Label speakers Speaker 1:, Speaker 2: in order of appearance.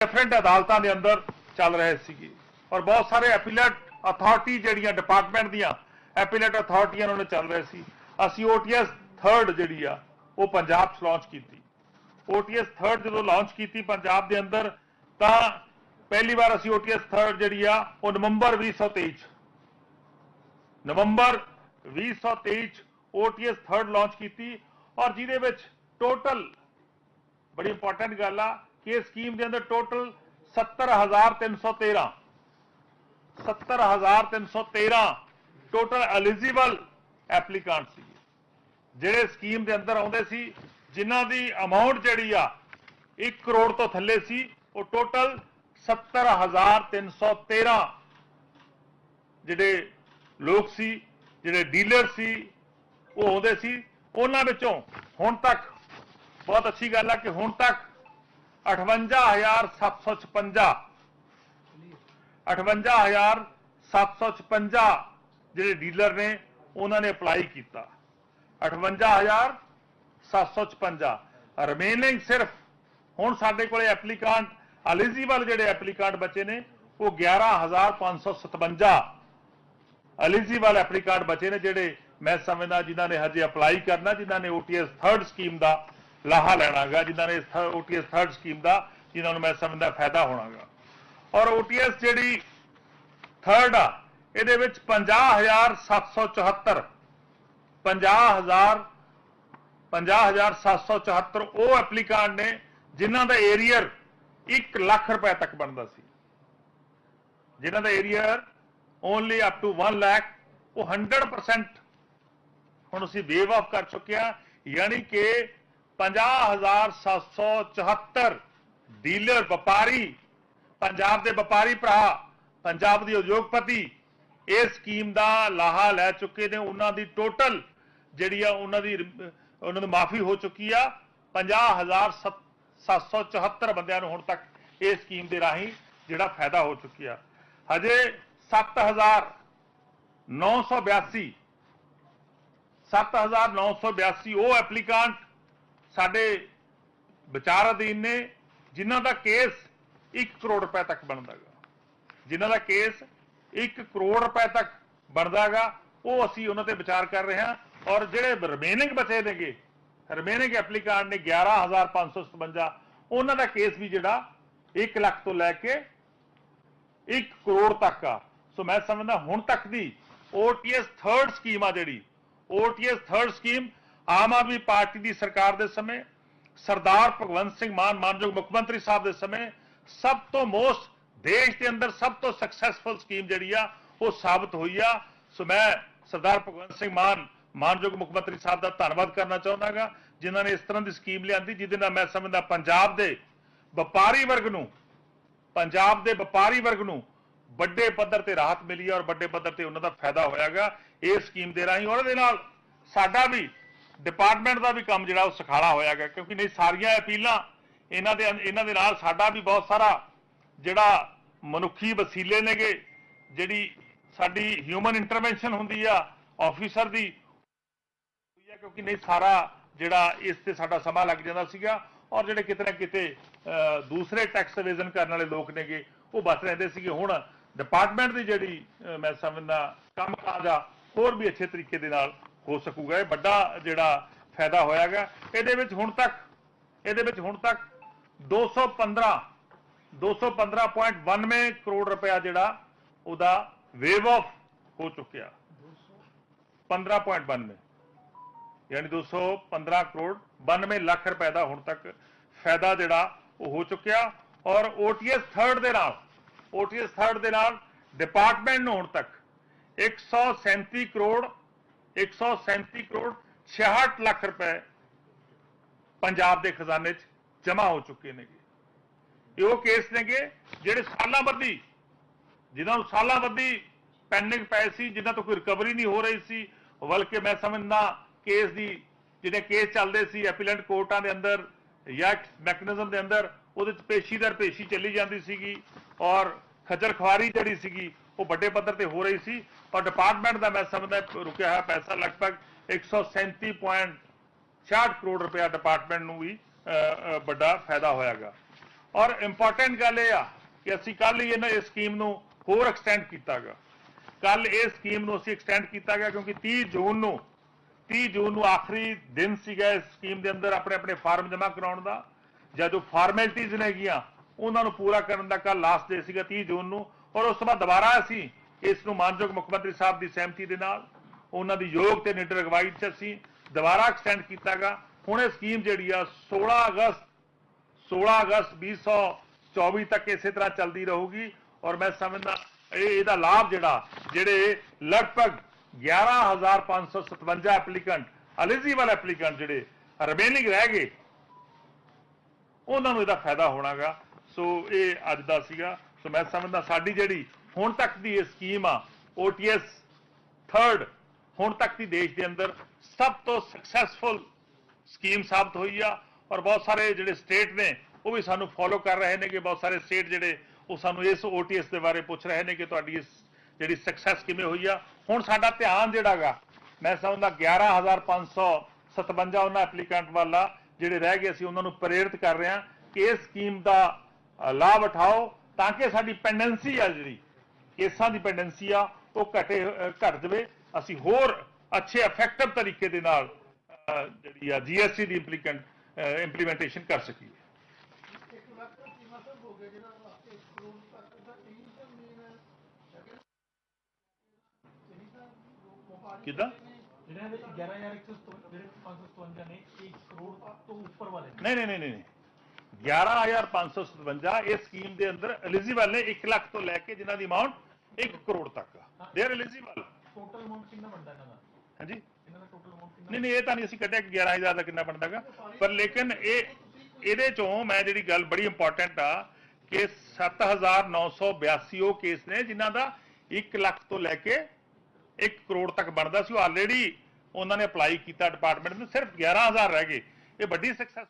Speaker 1: Different ਅਦਾਲਤਾਂ ਦੇ ਅੰਦਰ ਚੱਲ ਰਹੇ ਸੀਗੇ। ਔਰ ਬਹੁਤ ਸਾਰੇ ਐਪੀਲੇਟ ਅਥਾਰਟੀ ਜਿਹੜੀਆਂ ਡਿਪਾਰਟਮੈਂਟ ਦੀਆਂ ਐਪੀਲੇਟ ਅਥਾਰਟੀਆਂ ਉਹਨਾਂ ਨੇ ਚੱਲ ਰਹੇ ਸੀ। ਅਸੀਂ ਓਟੀਐਸ ਥਰਡ ਜਿਹੜੀ ਆ, ਉਹ ਪੰਜਾਬ 'ਚ ਲਾਂਚ ਕੀਤੀ। ਓਟੀਐਸ ਥਰਡ ਜਦੋਂ ਲਾਂਚ ਕੀਤੀ ਪੰਜਾਬ ਦੇ ਅੰਦਰ, ਤਾਂ ਪਹਿਲੀ ਵਾਰ ਅਸੀਂ ਓਟੀਐਸ ਥਰਡ ਜਿਹੜੀ ਆ, ਉਹ ਨਵੰਬਰ 2023 'ਚ। ਨਵੰਬਰ 2023 ਚ OTS ਥਰਡ ਲਾਂਚ ਕੀਤੀ। ਔਰ ਜਿਹਦੇ ਵਿੱਚ ਟੋਟਲ ਬੜੀ ਇੰਪੋਰਟੈਂਟ ਗੱਲ ਆ ਕਿ ਇਹ ਸਕੀਮ ਦੇ ਅੰਦਰ ਟੋਟਲ 70313 70313 ਟੋਟਲ ਐਲੀਜੀਬਲ ਐਪਲੀਕੈਂਟ ਸੀ ਜਿਹੜੇ ਸਕੀਮ ਦੇ ਅੰਦਰ ਆਉਂਦੇ ਸੀ, ਜਿਨ੍ਹਾਂ ਦੀ ਅਮਾਉਂਟ ਜਿਹੜੀ ਆ 1 ਕਰੋੜ ਤੋਂ ਥੱਲੇ ਸੀ, ਉਹ ਟੋਟਲ 70313 ਜਿਹੜੇ ਲੋਕ ਸੀ, ਜਿਹੜੇ ਡੀਲਰ ਸੀ, ਉਹ ਆਉਂਦੇ ਸੀ। ਉਹਨਾਂ ਵਿੱਚੋਂ ਹੁਣ ਤੱਕ, ਬਹੁਤ ਅੱਛੀ ਗੱਲ ਆ ਕਿ ਹੁਣ ਤੱਕ 58756 58756 ਜਿਹੜੇ ਡੀਲਰ ਨੇ, ਉਹਨਾਂ ਨੇ ਅਪਲਾਈ ਕੀਤਾ। 58756 ਰਿਮੇਨਿੰਗ ਸਿਰਫ, ਹੁਣ ਸਾਡੇ ਕੋਲੇ ਐਪਲੀਕੈਂਟ ਐਲੀਜੀਬਲ ਜਿਹੜੇ ਐਪਲੀਕੈਂਟ ਬਚੇ ਨੇ, ਉਹ 11557 ਐਲੀਜੀਬਲ ਐਪਲੀਕੈਂਟ ਬਚੇ ਨੇ ਜਿਹੜੇ ਮੈਂ ਸਮਝਦਾ ਜਿਨ੍ਹਾਂ ਨੇ ਹਜੇ ਅਪਲਾਈ ਕਰਨਾ, ਜਿਨ੍ਹਾਂ ਨੇ OTS ਥਰਡ ਸਕੀਮ ਦਾ ਲਾਹਾ ਲੈਣਾਗਾ, ਜਿਨ੍ਹਾਂ ਨੇ OTS ਥਰਡ ਸਕੀਮ ਦਾ, ਜਿਨ੍ਹਾਂ ਨੂੰ ਮੈਂ ਸਮਝਦਾ ਫਾਇਦਾ ਹੋਣਾਗਾ। ਔਰ OTS ਜਿਹੜੀ ਥਰਡ ਆ, ਇਹਦੇ ਵਿੱਚ 50774 50000 50774 ਉਹ ਐਪਲੀਕੈਂਟ ਨੇ, ਜਿਨ੍ਹਾਂ ਦਾ ਏਰੀਅਰ 1 ਲੱਖ ਰੁਪਏ ਤੱਕ ਬਣਦਾ ਸੀ। ਜਿਨ੍ਹਾਂ ਦਾ arrear only up to 1 lakh ਉਹ 100% ਹੁਣ ਅਸੀਂ ਵੇਵ ਆਫ ਕਰ ਚੁੱਕੇ ਹਾਂ, ਯਾਨੀ ਕਿ 50774 ਡੀਲਰ ਵਪਾਰੀ, ਪੰਜਾਬ ਦੇ ਵਪਾਰੀ ਭਰਾ, ਪੰਜਾਬ ਦੇ ਉਦਯੋਗਪਤੀ ਇਸ ਸਕੀਮ ਦਾ ਲਾਹਾ ਲੈ ਚੁੱਕੇ ਨੇ। ਉਹਨਾਂ ਦੀ ਟੋਟਲ ਜਿਹੜੀ ਆ, ਉਹਨਾਂ ਦੀ, ਉਹਨਾਂ ਨੂੰ ਮਾਫੀ ਹੋ ਚੁੱਕੀ ਆ। 50774 ਬੰਦਿਆਂ ਨੂੰ ਹੁਣ ਤੱਕ ਇਸ ਸਕੀਮ ਦੇ ਰਾਹੀਂ ਜਿਹੜਾ ਫਾਇਦਾ ਹੋ ਚੁੱਕਿਆ ਹਜੇ 7982 7982 ਉਹ ਐਪਲੀਕੈਂਟ ਸਾਡੇ ਵਿਚਾਰ ਅਧੀਨ ਨੇ ਜਿਨ੍ਹਾਂ ਦਾ ਕੇਸ 1 ਕਰੋੜ ਰੁਪਏ ਤੱਕ ਬਣਦਾਗਾ ਜਿਨ੍ਹਾਂ ਦਾ ਕੇਸ 1 ਕਰੋੜ ਰੁਪਏ ਤੱਕ ਬਣਦਾਗਾ ਉਹ ਅਸੀਂ ਉਹਨਾਂ ਤੇ ਵਿਚਾਰ ਕਰ ਰਹੇ ਹਾਂ ਔਰ ਜਿਹੜੇ ਰਿਮੇਨਿੰਗ ਬਚੇ ਨੇਗੇ ਰਿਮੇਨਿੰਗ ਐਪਲੀਕੈਂਟ ਨੇ 11557 ਉਹਨਾਂ ਦਾ ਕੇਸ ਵੀ ਜਿਹੜਾ 1 ਲੱਖ ਤੋਂ ਲੈ ਕੇ 1 ਕਰੋੜ ਤੱਕ ਆ। ਸੋ ਮੈਂ ਸਮਝਦਾ ਹੁਣ ਤੱਕ ਦੀ OTS ਥਰਡ ਸਕੀਮ ਆ ਜਿਹੜੀ OTS third scheme Aam Aadmi party ਦੀ ਸਰਕਾਰ ਦੇ ਸਮੇਂ, ਸਰਦਾਰ ਭਗਵੰਤ ਸਿੰਘ ਮਾਨ ਮਾਨਯੋਗ ਮੁੱਖ ਮੰਤਰੀ ਸਾਹਿਬ ਦੇ ਸਮੇਂ, ਸਭ ਤੋਂ ਮੋਸਟ ਦੇਸ਼ ਦੇ ਅੰਦਰ ਸਭ ਤੋਂ ਸਕਸੈਸਫੁਲ ਸਕੀਮ ਜਿਹੜੀ ਆ, ਉਹ ਸਾਬਤ ਹੋਈ ਆ। ਸੋ ਮੈਂ ਸਰਦਾਰ ਭਗਵੰਤ ਸਿੰਘ ਮਾਨ ਮਾਨਯੋਗ ਮੁੱਖ ਮੰਤਰੀ ਸਾਹਿਬ ਦਾ ਧੰਨਵਾਦ ਕਰਨਾ ਚਾਹੁੰਦਾਗਾ, ਜਿਨ੍ਹਾਂ ਨੇ ਇਸ ਤਰ੍ਹਾਂ ਦੀ ਸਕੀਮ ਲਿਆਂਦੀ, ਜਿਹਦੇ ਨਾਲ ਮੈਂ ਸਮਝਦਾ ਪੰਜਾਬ ਦੇ ਵਪਾਰੀ ਵਰਗ ਨੂੰ, ਪੰਜਾਬ ਦੇ ਵਪਾਰੀ ਵਰਗ ਨੂੰ ਵੱਡੇ ਪੱਧਰ ਤੇ ਰਾਹਤ ਮਿਲੀ ਹੈ ਔਰ ਵੱਡੇ ਪੱਧਰ ਤੇ ਉਹਨਾਂ ਦਾ ਫਾਇਦਾ ਹੋਇਆਗਾ ਇਸ ਸਕੀਮ ਦੇ ਰਾਹੀਂ। ਔਰ ਦੇ ਨਾਲ ਸਾਡਾ ਵੀ ਡਿਪਾਰਟਮੈਂਟ ਦਾ ਵੀ ਕੰਮ ਜਿਹੜਾ ਉਹ ਸਖਾਲਾ ਗਿਆ, ਕਿਉਂਕਿ ਨਹੀਂ ਸਾਰੀਆਂ ਅਪੀਲਾਂ ਇਹਨਾਂ ਦੇ ਇਹਨਾਂ ਦੇ ਨਾਲ ਸਾਡਾ ਵੀ ਬਹੁਤ ਸਾਰਾ ਜਿਹੜਾ ਮਨੁੱਖੀ ਵਸੀਲੇ ਨੇਗੇ, ਜਿਹੜੀ ਸਾਡੀ ਹਿਊਮਨ ਇੰਟਰਵੈਂਸ਼ਨ ਹੁੰਦੀ ਆ ਆਫੀਸਰ ਦੀ ਹੋਈ ਆ, ਕਿਉਂਕਿ ਨਹੀਂ ਸਾਰਾ ਜਿਹੜਾ ਇਸ ਤੇ ਸਾਡਾ ਸਮਾਂ ਲੱਗ ਜਾਂਦਾ ਸੀਗਾ, ਔਰ ਜਿਹੜੇ ਕਿਤੇ ਨਾ ਕਿਤੇ ਦੂਸਰੇ ਟੈਕਸ ਇਵੇਜ਼ਨ ਕਰਨ ਵਾਲੇ ਲੋਕ ਨੇਗੇ, ਉਹ ਬਚ ਰਹਿੰਦੇ ਸੀਗੇ। ਹੁਣ ਡਿਪਾਰਟਮੈਂਟ ਦੀ ਜਿਹੜੀ ਮੈਂ ਸਮਝਦਾ ਕੰਮ ਕਾਜ ਆ, ਹੋਰ ਵੀ ਅੱਛੇ ਤਰੀਕੇ ਦੇ ਨਾਲ ਹੋ ਸਕੂਗਾ, ਇਹ ਵੱਡਾ ਜਿਹੜਾ ਫਾਇਦਾ ਹੋਇਆਗਾ। ਇਹਦੇ ਵਿੱਚ ਹੁਣ ਤੱਕ, ਇਹਦੇ ਵਿੱਚ ਹੁਣ ਤੱਕ 215 215.92 ਕਰੋੜ ਰੁਪਇਆ ਜਿਹੜਾ ਉਹਦਾ ਵੇਵ ਆਫ ਹੋ ਚੁੱਕਿਆ। 15.92 ਯਾਨੀ 215 ਕਰੋੜ 92 ਲੱਖ ਰੁਪਏ ਦਾ ਹੁਣ ਤੱਕ ਫਾਇਦਾ ਜਿਹੜਾ ਉਹ ਹੋ ਚੁੱਕਿਆ। ਔਰ OTS ਥਰਡ ਦੇ ਨਾਲ OTS ਥਰਡ ਦੇ ਨਾਲ ਡਿਪਾਰਟਮੈਂਟ ਨੂੰ ਹੁਣ ਤੱਕ 137 ਕਰੋੜ 137 ਕਰੋੜ 66 ਲੱਖ ਰੁਪਏ ਪੰਜਾਬ ਦੇ ਖਜ਼ਾਨੇ 'ਚ ਜਮ੍ਹਾਂ ਹੋ ਚੁੱਕੇ ਨੇਗੇ। ਇਹ ਉਹ ਕੇਸ ਨੇਗੇ ਜਿਹੜੇ ਸਾਲਾਂ ਬੱਧੀ ਜਿਨ੍ਹਾਂ ਨੂੰ ਸਾਲਾਂ ਬੱਧੀ ਪੈਂਡਿੰਗ ਪਏ ਸੀ, ਜਿਨ੍ਹਾਂ ਤੋਂ ਕੋਈ ਰਿਕਵਰੀ ਨਹੀਂ ਹੋ ਰਹੀ ਸੀ। ਬਲਕਿ ਮੈਂ ਸਮਝਦਾ ਕੇਸ ਦੀ ਜਿਹੜੇ ਕੇਸ ਚੱਲਦੇ ਸੀ ਐਪੀਲੈਂਟ ਕੋਰਟਾਂ ਦੇ ਅੰਦਰ ਜਾਂ ਮੈਕੈਨਿਜ਼ਮ ਦੇ ਅੰਦਰ, ਉਹਦੇ ਚ ਪੇਸ਼ੀ ਦਰ ਪੇਸ਼ੀ ਚੱਲੀ ਜਾਂਦੀ ਸੀਗੀ ਔਰ ਖੱਜਲ ਖਵਾਰੀ ਜਿਹੜੀ ਸੀਗੀ ਉਹ ਵੱਡੇ ਪੱਧਰ ਤੇ ਹੋ ਰਹੀ ਸੀ। ਔਰ ਡਿਪਾਰਟਮੈਂਟ ਦਾ ਮੈਂ ਸਮਝਦਾ ਰੁਕਿਆ ਹੋਇਆ ਪੈਸਾ ਲਗਭਗ 137.66 ਕਰੋੜ ਰੁਪਇਆ ਡਿਪਾਰਟਮੈਂਟ ਨੂੰ ਵੀ ਵੱਡਾ ਫਾਇਦਾ ਹੋਇਆਗਾ। ਔਰ ਇੰਪੋਰਟੈਂਟ ਗੱਲ ਇਹ ਆ ਕਿ ਅਸੀਂ ਕੱਲ ਹੀ ਇਹਨਾਂ ਇਸ ਸਕੀਮ ਨੂੰ ਹੋਰ ਐਕਸਟੈਂਡ ਕੀਤਾਗਾ। ਕੱਲ ਇਹ ਸਕੀਮ ਨੂੰ ਅਸੀਂ ਐਕਸਟੈਂਡ ਕੀਤਾ ਗਿਆ ਕਿਉਂਕਿ 30 ਜੂਨ ਨੂੰ 30 ਜੂਨ ਨੂੰ ਆਖਰੀ ਦਿਨ ਸੀਗਾ ਇਸ ਸਕੀਮ ਦੇ ਅੰਦਰ ਆਪਣੇ ਆਪਣੇ ਫਾਰਮ ਜਮ੍ਹਾਂ ਕਰਾਉਣ ਦਾ। ਜਾਂ ਜੋ ਫਾਰਮੈਲਿਟੀਜ਼ ਨੇਗੀਆਂ ਉਹਨਾਂ ਨੂੰ ਪੂਰਾ ਕਰਨ ਦਾ ਕੱਲ ਲਾਸਟ ਡੇ ਸੀਗਾ 30 ਜੂਨ ਨੂੰ। ਔਰ ਉਸ ਤੋਂ ਬਾਅਦ ਦੁਬਾਰਾ ਅਸੀਂ ਇਸ ਨੂੰ ਮਾਨਯੋਗ ਮੁੱਖ ਮੰਤਰੀ ਸਾਹਿਬ ਦੀ ਸਹਿਮਤੀ ਦੇ ਨਾਲ, ਉਹਨਾਂ ਦੀ ਯੋਗ ਤੇ ਨਿਡਰ ਅਗਵਾਈ 'ਚ ਅਸੀਂ ਦੁਬਾਰਾ ਐਕਸਟੈਂਡ ਕੀਤਾਗਾ। ਹੁਣ ਇਹ ਸਕੀਮ ਜਿਹੜੀ ਆ 16 ਅਗਸਤ 16 ਅਗਸਤ 2024 ਤੱਕ ਇਸੇ ਤਰ੍ਹਾਂ ਚੱਲਦੀ ਰਹੂਗੀ। ਔਰ ਮੈਂ ਸਮਝਦਾ, ਇਹ, ਇਹਦਾ ਲਾਭ ਜਿਹੜਾ, ਜਿਹੜੇ ਲਗਭਗ 11557 ਐਪਲੀਕੈਂਟ ਐਲੀਜੀਬਲ ਐਪਲੀਕੈਂਟ ਜਿਹੜੇ ਰਿਮੇਨਿੰਗ ਰਹਿ ਗਏ, ਉਹਨਾਂ ਨੂੰ ਇਹਦਾ ਫਾਇਦਾ ਹੋਣਾਗਾ। ਸੋ ਇਹ ਅੱਜ ਦਾ ਸੀਗਾ। ਸੋ ਮੈਂ ਸਮਝਦਾ ਸਾਡੀ ਜਿਹੜੀ ਹੁਣ ਤੱਕ ਦੀ ਇਹ ਸਕੀਮ ਆ OTS ਥਰਡ ਹੁਣ ਤੱਕ ਦੀ ਦੇਸ਼ ਦੇ ਅੰਦਰ ਸਭ ਤੋਂ ਸਕਸੈਸਫੁਲ ਸਕੀਮ ਸਾਬਤ ਹੋਈ ਆ ਔਰ ਬਹੁਤ ਸਾਰੇ ਜਿਹੜੇ ਸਟੇਟ ਨੇ, ਉਹ ਵੀ ਸਾਨੂੰ ਫੋਲੋ ਕਰ ਰਹੇ ਨੇ ਕਿ ਬਹੁਤ ਸਾਰੇ ਸਟੇਟ ਜਿਹੜੇ ਉਹ ਸਾਨੂੰ ਇਸ OTS ਦੇ ਬਾਰੇ ਪੁੱਛ ਰਹੇ ਨੇ ਕਿ ਤੁਹਾਡੀ ਇਸ ਜਿਹੜੀ ਸਕਸੈਸ ਕਿਵੇਂ ਹੋਈ ਆ। ਹੁਣ ਸਾਡਾ ਧਿਆਨ ਜਿਹੜਾਗਾ ਮੈਂ ਸਮਝਦਾ 11557 ਉਹਨਾਂ ਐਪਲੀਕੈਂਟ ਵਾਲਾ ਜਿਹੜੇ ਰਹਿ ਗਏ ਅਸੀਂ ਉਹਨਾਂ ਨੂੰ ਪ੍ਰੇਰਿਤ ਕਰ ਰਹੇ ਹਾਂ ਕਿ ਇਸ ਸਕੀਮ ਦਾ ਲਾਭ ਉਠਾਓ ਤਾਂ ਕਿ ਸਾਡੀ ਪੈਂਡੈਂਸੀ ਆ ਜਿਹੜੀ ਕੇਸਾਂ ਦੀ ਪੈਂਡੈਂਸੀ ਆ ਉਹ ਘਟੇ ਘਟ ਜਾਵੇ ਅਸੀਂ ਹੋਰ ਅੱਛੇ ਇਫੈਕਟਿਵ ਤਰੀਕੇ ਦੇ ਨਾਲ ਜਿਹੜੀ ਆ ਜੀਐਸਟੀ ਦੀ ਇੰਪਲੀਕੈਂਟ ਇੰਪਲੀਮੈਂਟੇਸ਼ਨ ਕਰ ਸਕੀਏ ਕਿੱਦਾਂ?
Speaker 2: ਜਿਹੜਾ ਇਹਦੇ 'ਚ 11157 ਜਿਹੜੇ 557 ਨੇ 1 ਕਰੋੜ ਤੋਂ ਉੱਪਰ ਵਾਲੇ
Speaker 1: ਨਹੀਂ ਨਹੀਂ ਨਹੀਂ ਨਹੀਂ। 11557 ਇਸ ਸਕੀਮ ਦੇ ਅੰਦਰ ਐਲੀਜੀਬਲ ਨੇ 1 ਲੱਖ ਤੋਂ ਲੈ ਕੇ ਜਿਨ੍ਹਾਂ ਦੀ ਅਮਾਉਂਟ 1 ਕਰੋੜ ਤੱਕ। They are eligible
Speaker 2: total amount ਕਿੰਨਾ ਬਣਦਾ ਇਹਨਾਂ ਦਾ?
Speaker 1: ਹਾਂਜੀ?
Speaker 2: ਇਹਨਾਂ ਦਾ ਟੋਟਲ ਅਮਾਉਂਟ ਕਿੰਨਾ
Speaker 1: ਨਹੀਂ ਨਹੀਂ ਇਹ ਤਾਂ ਨਹੀਂ ਅਸੀਂ ਕੱਢਿਆ ਕਿ 11000 ਦਾ ਕਿੰਨਾ ਬਣਦਾਗਾ ਪਰ ਲੇਕਿਨ ਇਹ ਇਹਦੇ ਚੋਂ ਮੈਂ ਜਿਹੜੀ ਗੱਲ ਬੜੀ ਇੰਪੋਰਟੈਂਟ ਆ ਕਿ 7982 ਉਹ ਕੇਸ ਨੇ ਜਿਨ੍ਹਾਂ ਦਾ 1 ਲੱਖ ਤੋਂ ਲੈ ਕੇ 1 ਕਰੋੜ ਤੱਕ ਬਣਦਾ ਸੀ। ਉਹ ਆਲਰੇਡੀ ਉਹਨਾਂ ਨੇ ਅਪਲਾਈ ਕੀਤਾ ਡਿਪਾਰਟਮੈਂਟ ਨੇ। ਸਿਰਫ 11000 ਰਹਿ ਗਏ। ਇਹ ਵੱਡੀ ਸਕਸੈਸ